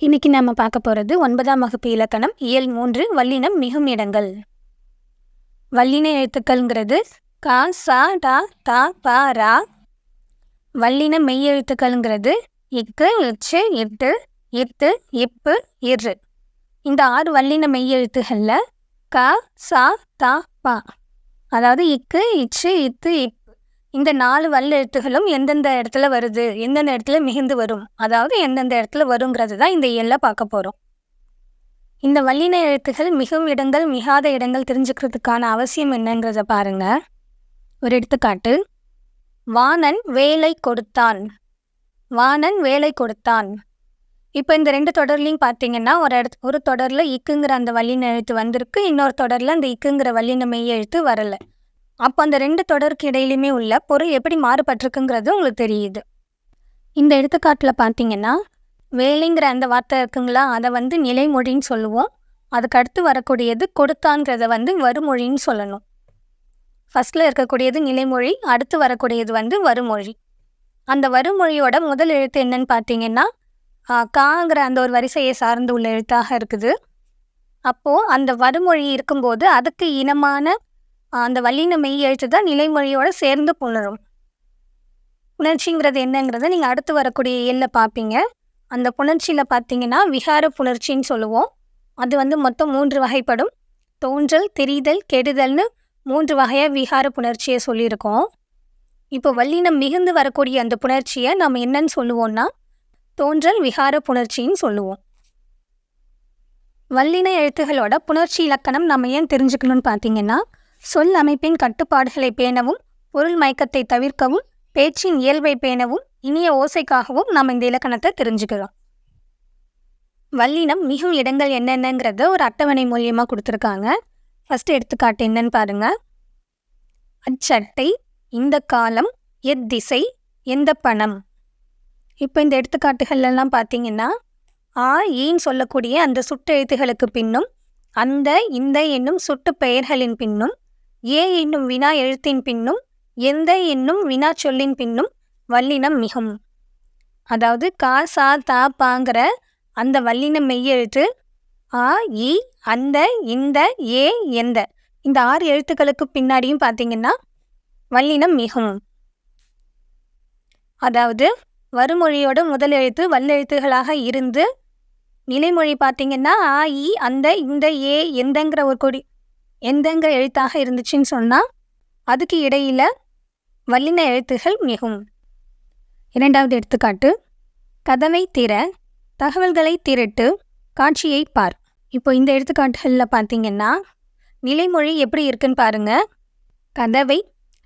இன்னைக்கு நம்ம பார்க்க போகிறது ஒன்பதாம் வகுப்பு இலக்கணம் இயல் மூன்று வல்லினம் மிகும் இடங்கள். வல்லின எழுத்துக்கள்ங்கிறது கா சா டா தா பா ரா. வல்லின மெய் எழுத்துக்கள்ங்கிறது இக்கு இச்சு இட்டு இத்து இப்பு இரு. இந்த ஆறு வல்லின மெய் எழுத்துகளில் க சா தா பா. அதாவது இக்கு இச்சு இத்து இப் இந்த நாலு வல்ல எழுத்துகளும் எந்தெந்த இடத்துல வருது எந்தெந்த இடத்துல மிகுந்து வரும் அதாவது எந்தெந்த இடத்துல வருங்கிறது தான் இந்த இயல்ல பார்க்க போகிறோம் இந்த வல்லின எழுத்துகள் மிகும் இடங்கள் மிகாத இடங்கள் தெரிஞ்சுக்கிறதுக்கான அவசியம் என்னங்கிறத பாருங்க. ஒரு எடுத்துக்காட்டு வாணன் வேலை கொடுத்தான். வாணன் வேலை கொடுத்தான். இப்போ இந்த ரெண்டு தொடர்லையும் பார்த்தீங்கன்னா ஒரு இடத்து ஒரு தொடரில் இக்குங்கிற அந்த வல்லின எழுத்து வந்திருக்கு இன்னொரு தொடரில் அந்த இக்குங்கிற வல்லின மெய் எழுத்து வரலை. அப்போ அந்த ரெண்டு தொடருக்கு இடையிலுமே உள்ள பொருள் எப்படி மாறுபட்டிருக்குங்கிறது உங்களுக்கு தெரியுது. இந்த எடுத்துக்காட்டில் பார்த்தீங்கன்னா வேலைங்கிற அந்த வார்த்தை இருக்குங்களா? அதை வந்து நிலைமொழின்னு சொல்லுவோம். அதுக்கு அடுத்து வரக்கூடியது கொடுத்தாங்கிறத வந்து வருமொழின்னு சொல்லணும். ஃபஸ்ட்டில் இருக்கக்கூடியது நிலைமொழி அடுத்து வரக்கூடியது வந்து வருமொழி. அந்த வருமொழியோட முதல் எழுத்து என்னன்னு பார்த்தீங்கன்னா காங்கிற அந்த ஒரு வரிசையை சார்ந்து உள்ள எழுத்தாக இருக்குது. அப்போது அந்த வருமொழி இருக்கும்போது அதுக்கு இனமான அந்த வல்லின மெய் எழுத்து தான் நிலைமொழியோட சேர்ந்து புணரும். புணர்ச்சிங்கிறது என்னங்கிறத நீங்கள் அடுத்து வரக்கூடிய எல்ல பார்ப்பீங்க அந்த புணர்ச்சியில் பார்த்தீங்கன்னா விகார புணர்ச்சின்னு சொல்லுவோம். அது வந்து மொத்தம் மூன்று வகைப்படும். தோன்றல் தெரிதல் கெடுதல்னு மூன்று வகையாக விகார புணர்ச்சியை சொல்லியிருக்கோம். இப்போ வல்லினம் மிகுந்து வரக்கூடிய அந்த புணர்ச்சியை நம்ம என்னன்னு சொல்லுவோம்னா தோன்றல் விகார புணர்ச்சின்னு சொல்லுவோம். வல்லின எழுத்துகளோட புணர்ச்சி இலக்கணம் நம்ம ஏன் தெரிஞ்சுக்கணும்னு பார்த்தீங்கன்னா சொல் அமைப்பின் கட்டுப்பாடுகளை பேணவும் பொருள் மயக்கத்தை தவிர்க்கவும் பேச்சின் இயல்பை பேணவும் இனிய ஓசைக்காகவும் நாம் இந்த இலக்கணத்தை தெரிஞ்சுக்கிறோம். வல்லினம் மிகும் இடங்கள் என்னென்னங்கிறத ஒரு அட்டவணை மூலியமாக கொடுத்துருக்காங்க. ஃபஸ்ட்டு எடுத்துக்காட்டு என்னன்னு பாருங்க. அச்சட்டை இந்த காலம் எத்திசை எந்த பணம். இப்போ இந்த எடுத்துக்காட்டுகள்லாம் பார்த்தீங்கன்னா ஆ ஈன்னு சொல்லக்கூடிய அந்த சுட்டெழுத்துகளுக்கு பின்னும் அந்த இந்த என்னும் சுட்டு பெயர்களின் பின்னும் ஏ என்னும் வினா எழுத்தின் பின்னும் எந்த என்னும் வினா சொல்லின் பின்னும் வல்லினம் மிகும். அதாவது கா சா தா பாங்கிற அந்த வல்லின மெய்யெழுத்து ஆ இ அந்த இந்த ஏ எந்த. இந்த ஆறு எழுத்துக்களுக்கு பின்னாடியும் பார்த்தீங்கன்னா வல்லினம் மிகும். அதாவது வருமொழியோட முதல் எழுத்து வல்லெழுத்துகளாக இருந்து நிலைமொழி பார்த்தீங்கன்னா ஆ இ அந்த இந்த ஏ எந்தங்கிற ஒரு கொடி எந்தங்கிற எழுத்தாக இருந்துச்சுன்னு சொன்னால் அதுக்கு இடையில வல்லின எழுத்துகள் மிகும். இரண்டாவது எடுத்துக்காட்டு கதவை திற தகவல்களை திரட்டு காட்சியை பார். இப்போ இந்த எடுத்துக்காட்டுகளில் பார்த்தீங்கன்னா நிலைமொழி எப்படி இருக்குன்னு பாருங்க. கதவை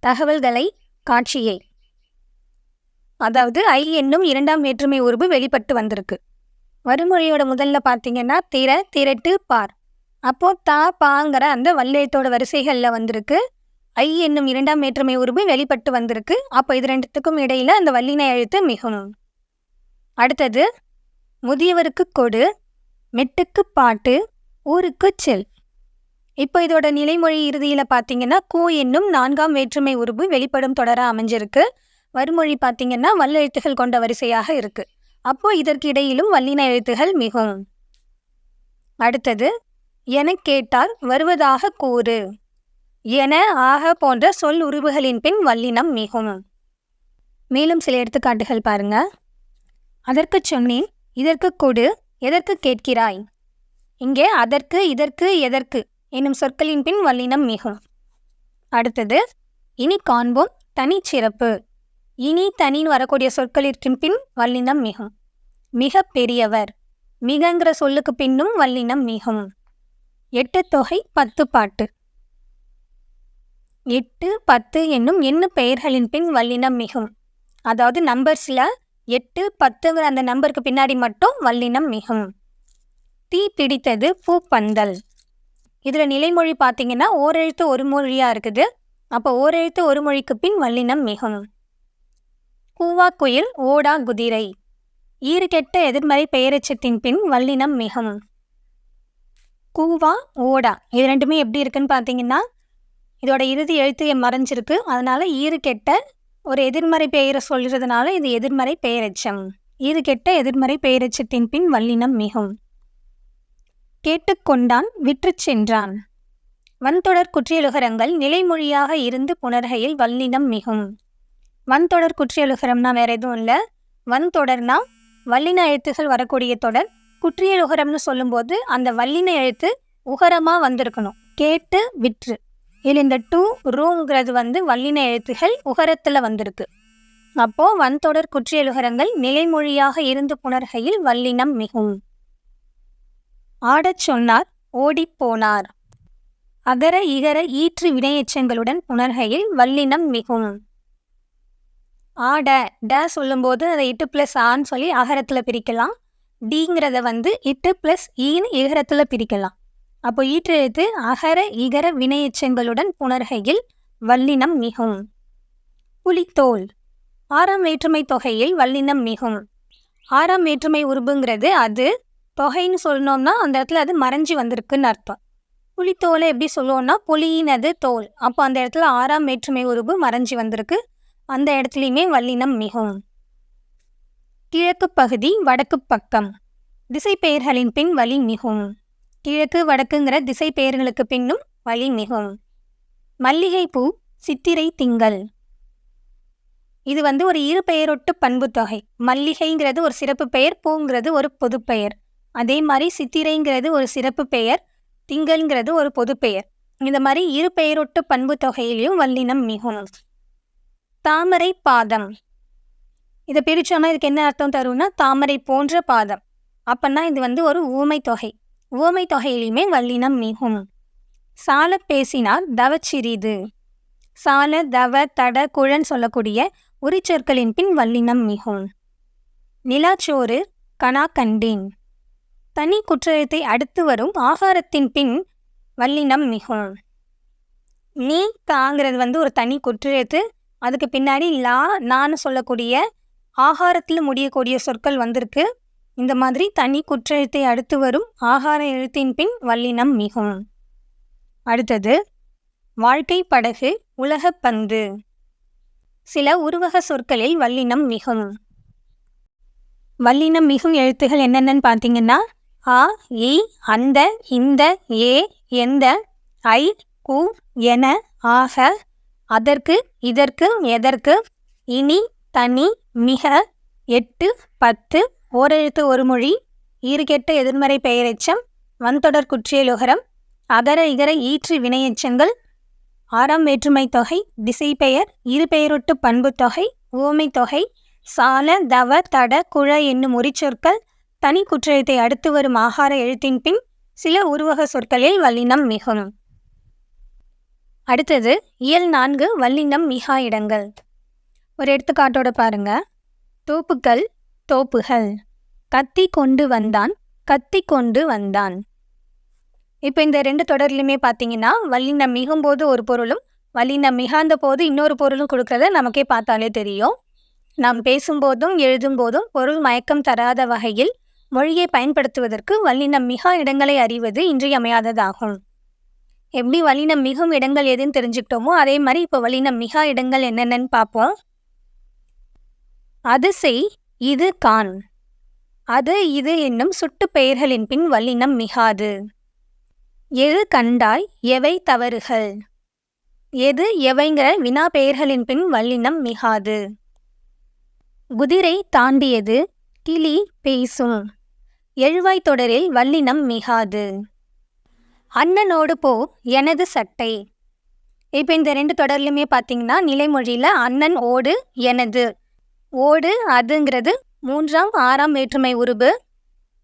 தகவல்களை காட்சியை. அதாவது ஐ என்னும் இரண்டாம் வேற்றுமை உருவு வெளிப்பட்டு வந்திருக்கு. வருமொழியோட முதல்ல பார்த்தீங்கன்னா திற திரட்டு பார். அப்போ தா பாங்கிற அந்த வல்லெழுத்தோட வரிசைகளில் வந்திருக்கு. ஐ என்னும் இரண்டாம் வேற்றுமை உருவு வெளிப்பட்டு வந்திருக்கு. அப்போ இது ரெண்டுத்துக்கும் இடையில அந்த வல்லின எழுத்து மிகும். அடுத்தது முதியவருக்கு கொடு மெட்டுக்கு பாட்டு ஊருக்கு செல். இப்போ இதோட நிலைமொழி இறுதியில் பார்த்தீங்கன்னா கூ என்னும் நான்காம் வேற்றுமை உருவு வெளிப்படும் தொடராக அமைஞ்சிருக்கு. வருமொழி பார்த்தீங்கன்னா வல்லெழுத்துகள் கொண்ட வரிசையாக இருக்கு. அப்போது இதற்கு இடையிலும் வல்லின எழுத்துகள் மிகும். அடுத்தது எனக் கேட்டார் வருவதாக கூறு. என ஆக போன்ற சொல் உருவுகளின் பின் வல்லினம் மிகும். மேலும் சில எடுத்துக்காட்டுகள் பாருங்க. அதற்கு சொன்னேன் இதற்கு கொடு எதற்கு கேட்கிறாய்? இங்கே அதற்கு இதற்கு எதற்கு என்னும் சொற்களின் பின் வல்லினம் மிகும். அடுத்தது இனி காண்போம் தனிச்சிறப்பு இனி தனின்னு வரக்கூடிய சொற்களிற்கின் பின் வல்லினம் மிகும். மிக பெரியவர். மிகங்கிற சொல்லுக்கு பின்னும் வல்லினம் மிகும். எட்டு தொகை பத்து பாட்டு. எட்டு பத்து என்னும் எண்ணு பெயர்களின் பின் வல்லினம் மிகும். அதாவது நம்பர்ஸில் எட்டு பத்துங்கிற அந்த நம்பருக்கு பின்னாடி மட்டும் வல்லினம் மிகும். தீ பிடித்தது பூப்பந்தல். இதில் நிலைமொழி பார்த்தீங்கன்னா ஓரெழுத்து ஒரு மொழியாக இருக்குது. அப்போ ஓரெழுத்து ஒரு மொழிக்கு பின் வல்லினம் மிகும். கூவா குயில் ஓடா குதிரை. ஈறுகெட்ட எதிர்மறை பெயரச்சத்தின் பின் வல்லினம் மிகும். கூவா ஓடா. இது ரெண்டுமே எப்படி இருக்குன்னு பார்த்தீங்கன்னா இதோட இறுதி எழுத்து மறைஞ்சிருக்கு. அதனால ஈறுகெட்ட ஒரு எதிர்மறை பெயரை சொல்கிறதுனால இது எதிர்மறை பெயரெச்சம். ஈறு கெட்ட எதிர்மறை பெயரெச்சத்தின் பின் வல்லினம் மிகும். கேட்டுக்கொண்டான் விற்றுச் சென்றான். வன்தொடர் குற்றியலுகரங்கள் நிலைமொழியாக இருந்து புணர்கையில் வல்லினம் மிகும். வன்தொடர் குற்றியலுகரம்னா வேற எதுவும் இல்லை. வன்தொடர்னா வல்லின எழுத்துகள் வரக்கூடிய தொடர். குற்றியலுகரம்னு சொல்லும்போது அந்த வல்லின எழுத்து உகரமாக வந்திருக்கணும். கேட்டு விற்று. இதில் இந்த டூ ரூங்கிறது வந்து வல்லின எழுத்துகள் உகரத்தில் வந்திருக்கு. அப்போது வன்தொடர் குற்றியலுகரங்கள் நிலைமொழியாக இருந்து புணர்கையில் வல்லினம் மிகும். ஆடச் சொன்னார் ஓடிப்போனார் அகர இகர ஈற்று வினையெச்சங்களுடன் புணர்கையில் வல்லினம் மிகும். ஆட ட சொல்லும்போது அதை இட்டு ப்ளஸ் ஆன்னு சொல்லி அகரத்தில் பிரிக்கலாம். டிங்கிறத வந்து இட்டு ப்ளஸ் ஈன்னு இகரத்தில் பிரிக்கலாம். அப்போ ஈற்றெழுத்து அகர இகர வினையச்சங்களுடன் புணர்கையில் வல்லினம் மிகும். புலித்தோல். ஆறாம் வேற்றுமை தொகையில் வல்லினம் மிகும். ஆறாம் வேற்றுமை உருபுங்கிறது அது தொகைன்னு சொல்லணும்னா அந்த இடத்துல அது மறைஞ்சி வந்திருக்குன்னு அர்த்தம். புலித்தோலை எப்படி சொல்லுவோம்னா புலியினது தோல். அப்போ அந்த இடத்துல ஆறாம் வேற்றுமை உருபு மறைஞ்சு வந்திருக்கு. அந்த இடத்துலையுமே வல்லினம் மிகும். கிழக்கு பகுதி வடக்கு பக்கம். திசை பெயர்களின் பின் வழி மிகும். கிழக்கு வடக்குங்கிற திசை பெயர்களுக்கு பின்னும் வழி மிகும். மல்லிகைப்பூ சித்திரை திங்கள். இது வந்து ஒரு இரு பெயரொட்டு பண்பு தொகை. மல்லிகைங்கிறது ஒரு சிறப்பு பெயர் பூங்கிறது ஒரு பொது பெயர். அதே மாதிரி சித்திரைங்கிறது ஒரு சிறப்பு பெயர் திங்கள்ங்கிறது ஒரு பொது பெயர். இந்த மாதிரி இரு பெயரொட்டு பண்பு தொகையிலையும் வல்லினம் மிகும். தாமரை பாதம். இதை பிரித்தோம்னா இதுக்கு என்ன அர்த்தம் தரும்னா தாமரை போன்ற பாதம். அப்போன்னா இது வந்து ஒரு ஊமை தொகை. ஊமை தொகையிலுமே வல்லினம் மிகும். சால பேசினால் தவச்சிறிது சால தவ தட குழன் சொல்லக்கூடிய உரிச்சொற்களின் பின் வல்லினம் மிகும். நிலாச்சோறு கனா கண்டேன். தனி குற்றத்தை அடுத்து வரும் ஆகாரத்தின் பின் வல்லினம் மிகும். நீ தாங்கிறது வந்து ஒரு தனி குற்றெழுத்து அதுக்கு பின்னாடி லா நான் சொல்லக்கூடிய ஆகாரத்தில் முடியக்கூடிய சொற்கள் வந்திருக்கு. இந்த மாதிரி தனி குற்றெழுத்தை அடுத்து வரும் ஆகார எழுத்தின் பின் வல்லினம் மிகும். அடுத்தது வாழ்க்கை படகு உலகப் பந்து. சில உருவக சொற்களில் வல்லினம் மிகும். வல்லினம் மிகும் எழுத்துகள் என்னென்னு பார்த்தீங்கன்னா ஆ இ அந்த இந்த ஏ எந்த ஐ கு என ஆக அதற்கு இதற்கு எதற்கு இனி தனி மிக எட்டு பத்து ஓரெழுத்து ஒரு மொழி ஈறுகெட்ட எதிர்மறை பெயரெச்சம் வன்தொடர் குற்றியலுகரம் அகர இகர ஈற்று வினையெச்சங்கள் ஆறாம் வேற்றுமை தொகை திசை பெயர் இரு பெயரொட்டு பண்பு தொகை ஓமை தொகை சால தவ தட குழ என்னும் உரிச்சொற்கள் தனி குற்றத்தை அடுத்து வரும் ஆகார எழுத்தின் பின் சில உருவக சொற்களில் வல்லினம் மிகும். அடுத்தது இயல் நான்கு வல்லினம் மிகா இடங்கள். ஒரு எடுத்துக்காட்டோட பாருங்க. தோப்புக்கள் தோப்புகள். கத்தி கொண்டு வந்தான் கத்தி கொண்டு வந்தான். இப்போ இந்த ரெண்டு தொடர்லையுமே பார்த்தீங்கன்னா வல்லினம் மிகும்போது ஒரு பொருளும் வல்லினம் மிகாந்த போது இன்னொரு பொருளும் கொடுக்கறத நமக்கே பார்த்தாலே தெரியும். நாம் பேசும்போதும் எழுதும்போதும் பொருள் மயக்கம் தராத வகையில் மொழியை பயன்படுத்துவதற்கு வல்லினம் மிகா இடங்களை அறிவது இன்றியமையாததாகும். எப்படி வல்லினம் மிகும் இடங்கள் எதுன்னு தெரிஞ்சுக்கிட்டோமோ அதே மாதிரி இப்போ வல்லினம் மிகா இடங்கள் என்னென்னு பார்ப்போம். அது செய் இது கான் அது இது என்னும் சுட்டு பெயர்களின் பின் வல்லினம் மிகாது. எது கண்டாய் எவை தவறுகள். எது எவைங்கிற வினா பெயர்களின் பின் வல்லினம் மிகாது. குதிரை தாண்டியது கிளி பேசும். எழுவாய் தொடரில் வல்லினம் மிகாது. அண்ணனோடு போ எனது சட்டை. இப்போ இந்த ரெண்டு தொடர்லையுமே பார்த்தீங்கன்னா நிலைமொழியில் அண்ணன் ஓடு எனது. ஓடு அதுங்கிறது மூன்றாம் ஆறாம் வேற்றுமை உருபு.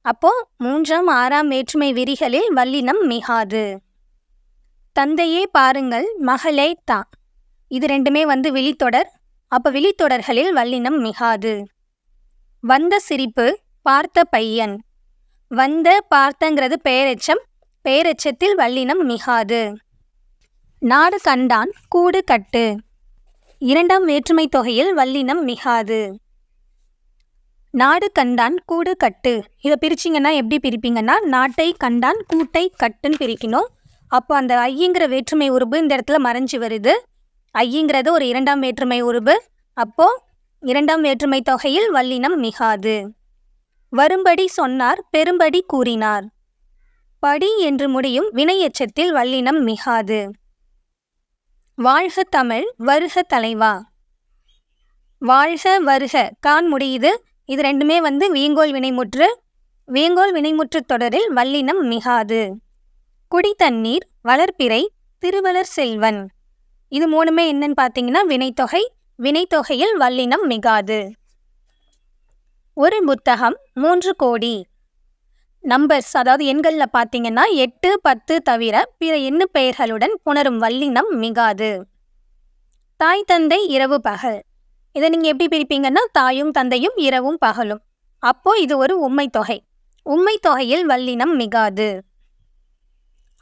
அப்போ மூன்றாம் ஆறாம் வேற்றுமை விரிகளில் வல்லினம் மிகாது. தந்தையே பாருங்கள் மகளே தா. இது ரெண்டுமே வந்து விழித்தொடர். அப்போ விழித்தொடர்களில் வல்லினம் மிகாது. வந்த சிரிப்பு பார்த்த பையன். வந்த பார்த்தங்கிறது பெயரெச்சம் பெயரெச்சத்தில் வல்லினம் மிகாது. நாடு கண்டான் கூடு கட்டு. இரண்டாம் வேற்றுமை தொகையில் வல்லினம் மிகாது. நாடு கண்டான் கூடு கட்டு. இதை பிரிச்சிங்கன்னா எப்படி பிரிப்பீங்கன்னா நாட்டை கண்டான் கூட்டை கட்டுன்னு பிரிக்கணும். அப்போ அந்த ஐயங்கிற வேற்றுமை உருபு இந்த இடத்துல மறைஞ்சு வருது. ஐயங்கிறது ஒரு இரண்டாம் வேற்றுமை உருபு அப்போது இரண்டாம் வேற்றுமை தொகையில் வல்லினம் மிகாது. வரும்படி சொன்னார் பெரும்படி கூறினார். படி என்று முடியும் வினையெச்சத்தில் வல்லினம் மிகாது. வாழ்க தமிழ் வருக தலைவா. வாழ்க வருக கான் முடியுது. இது ரெண்டுமே வந்து வீங்கோல் வினைமுற்று. வீங்கோல் வினைமுற்று தொடரில் வல்லினம் மிகாது. குடித்தண்ணீர் வளர்ப்பிறை திருவளர் செல்வன். இது மூணுமே என்னன்னு பார்த்தீங்கன்னா வினைத்தொகை. வினைத்தொகையில் வல்லினம் மிகாது. ஒரு புத்தகம் மூன்று கோடி. நம்பர்ஸ் அதாவது எண்களில் பார்த்தீங்கன்னா எட்டு பத்து தவிர பிற எண்ணு பெயர்களுடன் புணரும் வல்லினம் மிகாது. தாய் தந்தை இரவு பகல். இதை நீங்கள் எப்படி பிரிப்பீங்கன்னா தாயும் தந்தையும் இரவும் பகலும். அப்போ இது ஒரு உண்மை தொகை. உண்மை தொகையில் வல்லினம் மிகாது.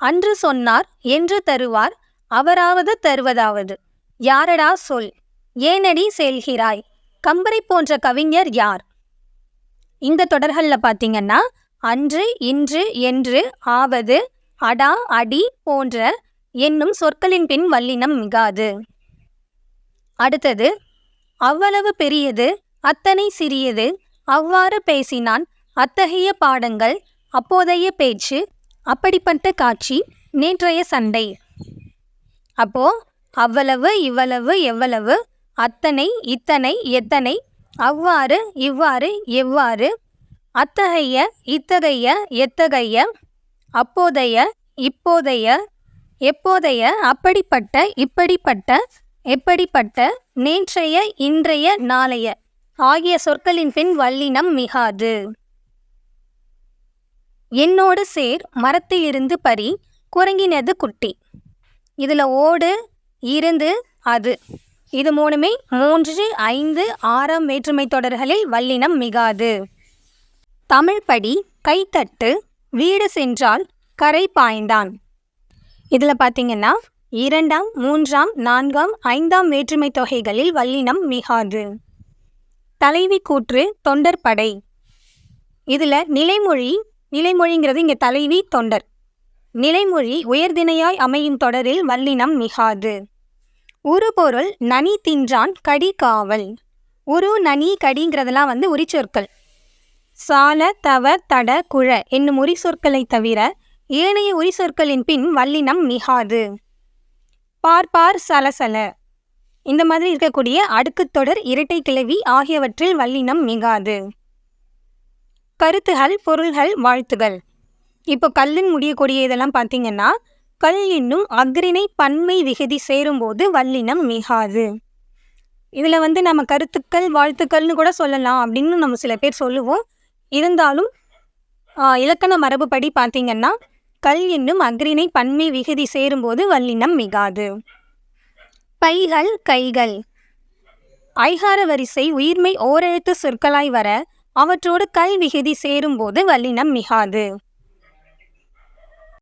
அன்று சொன்னார் என்று தருவார் அவராவது தருவதாவது. யாரடா சொல்? ஏனடி செல்கிறாய்? கம்பரை போன்ற கவிஞர் யார்? இந்த தொடர்களில் பார்த்தீங்கன்னா அன்று இன்று என்று ஆவது அடா அடி போன்ற என்னும் சொற்களின் பின் வல்லினம் மிகாது. அடுத்தது அவ்வளவு பெரியது அத்தனை சிறியது அவ்வாறு பேசினான் அத்தகைய பாடங்கள் அப்போதைய பேச்சு அப்படிப்பட்ட காட்சி நேற்றைய சண்டை. அப்போ அவ்வளவு இவ்வளவு எவ்வளவு அத்தனை இத்தனை எத்தனை அவ்வாறு இவ்வாறு எவ்வாறு அத்தகைய இத்தகைய எத்தகைய அப்போதைய இப்போதைய எப்போதைய அப்படிப்பட்ட இப்படிப்பட்ட எப்படிப்பட்ட நேற்றைய இன்றைய நாளைய ஆகிய சொற்களின் பின் வல்லினம் மிகாது. என்னோடு சேர் மரத்திலிருந்து பறி குரங்கினது குட்டி. இதில் ஓடு இருந்து அது. இது மூணுமே மூன்று ஐந்து ஆறாம் வேற்றுமை தொடர்களில் வல்லினம் மிகாது. தமிழ் படி கைத்தட்டு வீடு சென்றால் கரை பாய்ந்தான். இதில் பார்த்தீங்கன்னா இரண்டாம் மூன்றாம் நான்காம் ஐந்தாம் வேற்றுமை தொகைகளில் வல்லினம் மிகாது. தலைவி கூற்று தொண்டர் படை. இதில் நிலைமொழி நிலைமொழிங்கிறது இங்கே தலைவி தொண்டர். நிலைமொழி உயர்திணையாய் அமையும் தொடரில் வல்லினம் மிகாது. உருபொருள் நனி தின்றான் கடி காவல். உரு நனி கடிங்கிறதெல்லாம் வந்து உரிச்சொற்கள். சால தவ தட குழ என்னும் உரி சொற்களை தவிர ஏனைய உரிசொற்களின் பின் வல்லினம் மிகாது. பார்ப்பார் சலசல. இந்த மாதிரி இருக்கக்கூடிய அடுக்குத் தொடர் இரட்டை கிளவி ஆகியவற்றில் வல்லினம் மிகாது. கருத்துகள் பொருள்கள் வாழ்த்துகள். இப்போ கல்லுன்னு முடியக்கூடிய இதெல்லாம் பார்த்தீங்கன்னா கல் என்னும் அக்ரிணை பன்மை விகுதி சேரும்போது வல்லினம் மிகாது. இதில் வந்து நம்ம கருத்துக்கள் வாழ்த்துக்கள்னு கூட சொல்லலாம் அப்படின்னு நம்ம சில பேர் சொல்லுவோம். இருந்தாலும் இலக்கண மரபுப்படி பார்த்தீங்கன்னா கல் என்னும் அக்ரிணை பன்மை விகுதி சேரும்போது வல்லினம் மிகாது. பைகள் கைகள். ஐகார வரிசை உயிர்மை ஓரெழுத்து சொற்களாய் வர அவற்றோடு கல் விகுதி சேரும்போது வல்லினம் மிகாது.